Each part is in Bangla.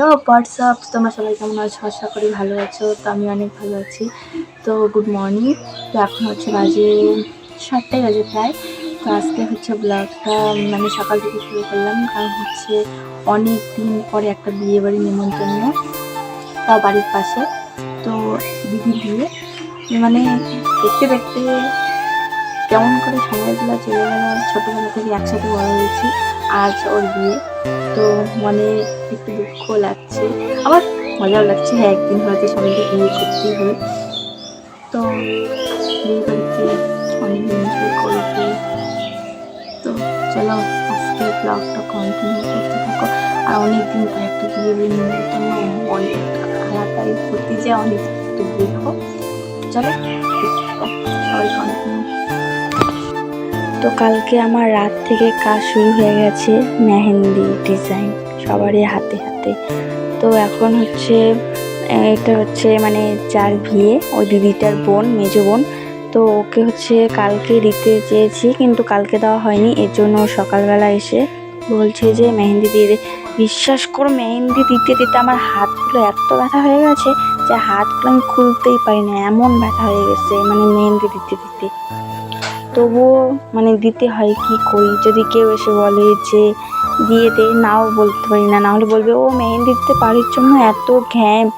হ্যালো হোয়াটসঅ্যাপ তোমরা সবাই কেমন আছো? আশা করি ভালো আছো। তো আমি অনেক ভালো আছি। তো গুড মর্নিং তো এখন হচ্ছে বাজে সাতটাই বাজে প্রায়। তো আজকে হচ্ছে ব্লগটা মানে সকাল থেকে শুরু করলাম। কারণ হচ্ছে অনেক দিন পরে একটা বিয়ে বাড়ি নিমন্ত্রণ তাও বাড়ির পাশে। তো দিদি বিয়ে মানে দেখতে দেখতে কেমন করে সময়গুলো চলে গেল, ছোটোবেলা থেকে একসাথে বড় হয়েছি, আজ ওর বিয়ে। তো মনে একটু দুঃখ লাগছে। আবার মজাও লাগছে হ্যাঁ একদিন হয়তো সবাইকে বিয়ে করতেই হবে। তো বিয়ে বাড়িতে অনেক এনজয় করব তো চলো, আজকে ব্লগটা কন্টিনিউ করতে থাকো। আর অনেক দিন পর একটা বিয়ে বাড়ি নিমন্ত্রণ অনেক আলাদাই ঘুরতে যায়, অনেক একটু দেখো চলো সবাই কন্টিনিউ তো কালকে আমার রাত থেকে কাজ শুরু হয়ে গেছে মেহেন্দি ডিজাইন সবারই হাতে হাতে। তো এখন হচ্ছে এটা হচ্ছে মানে যার বিয়ে, ওই দিদিটার বোন, মেজো বোন। তো ওকে হচ্ছে কালকে দিতে চেয়েছি কিন্তু কালকে দেওয়া হয়নি, এর জন্য সকালবেলা এসে বলছে যে মেহেন্দি দিয়ে বিশ্বাস করো, মেহেন্দি দিতে দিতে আমার হাতগুলো এত ব্যথা হয়ে গেছে যে হাতগুলো আমি খুলতেই পারি না, এমন ব্যথা হয়ে গেছে মানে মেহেন্দি দিতে দিতে। তবুও মানে দিতে হয় কি করি? যদি কেউ এসে বলে যে, দিয়ে দে। নাও বলতে পারি না। নাহলে বলবে, ও মেহেন্দি দিতে পারির জন্য এত ঘ্যাম।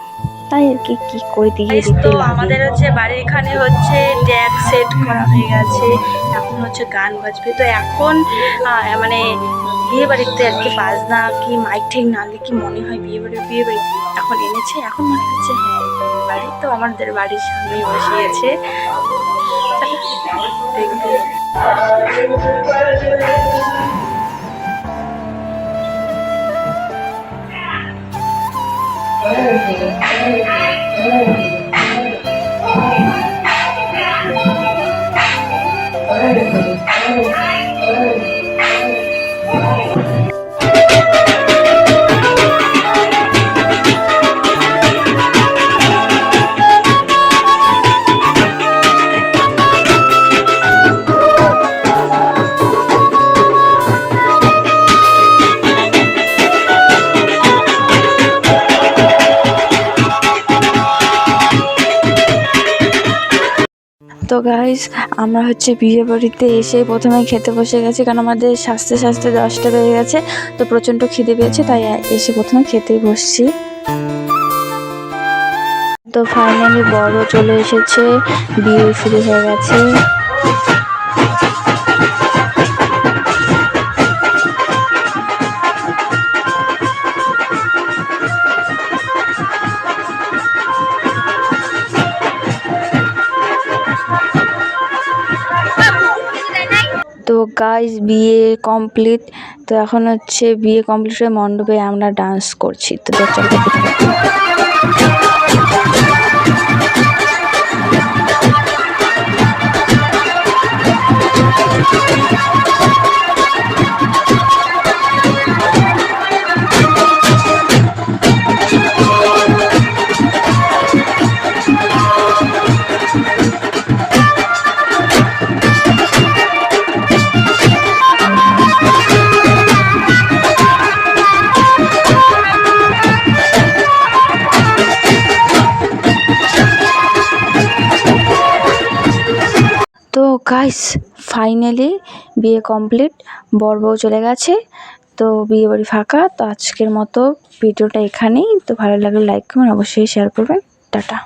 তাই আর কি কি করে দিয়ে দিতে তো আমাদের হচ্ছে বাড়ির এখানে হচ্ছে ড্যাক সেট করা হয়ে গেছে। এখন হচ্ছে গান বাজবে। তো এখন মানে বিয়ে বাড়িতে আর কি বাজনা কি মাইক ঠেক নালে কি মনে হয় বিয়ে বাড়ি বিয়ে বাড়ি এখন এনেছে? এখন মনে হচ্ছে হ্যাঁ বিয়ে বাড়ি। তো আমাদের বাড়ির সামনেই বসিয়েছে দেখবে। তো গাইস আমরা হচ্ছে বিয়ে বাড়িতে এসে প্রথমে খেতে বসে গেছি কারণ আমাদের স্বাস্থ্যে স্বাস্থ্যে দশটা বেজে গেছে, তো প্রচণ্ড খিদে পেয়েছে, তাই এসে প্রথমে খেতেই বসছি। তো ফাইনালি বড় চলে এসেছে, বিয়ে শুরু হয়ে গেছে। গাইস বিয়ে কমপ্লিট তো এখন হচ্ছে বিয়ে কমপ্লিট হয়ে মণ্ডপে আমরা ডান্স করছি। তো চলো গাইস ফাইনালি বিয়ে কমপ্লিট বর বউ চলে গেছে, তো বিয়ে বাড়ি ফাঁকা, তো আজকের মতো ভিডিওটা এখানেই, তো ভালো লাগলে লাইক করবেন অবশ্যই শেয়ার করবেন, টাটা।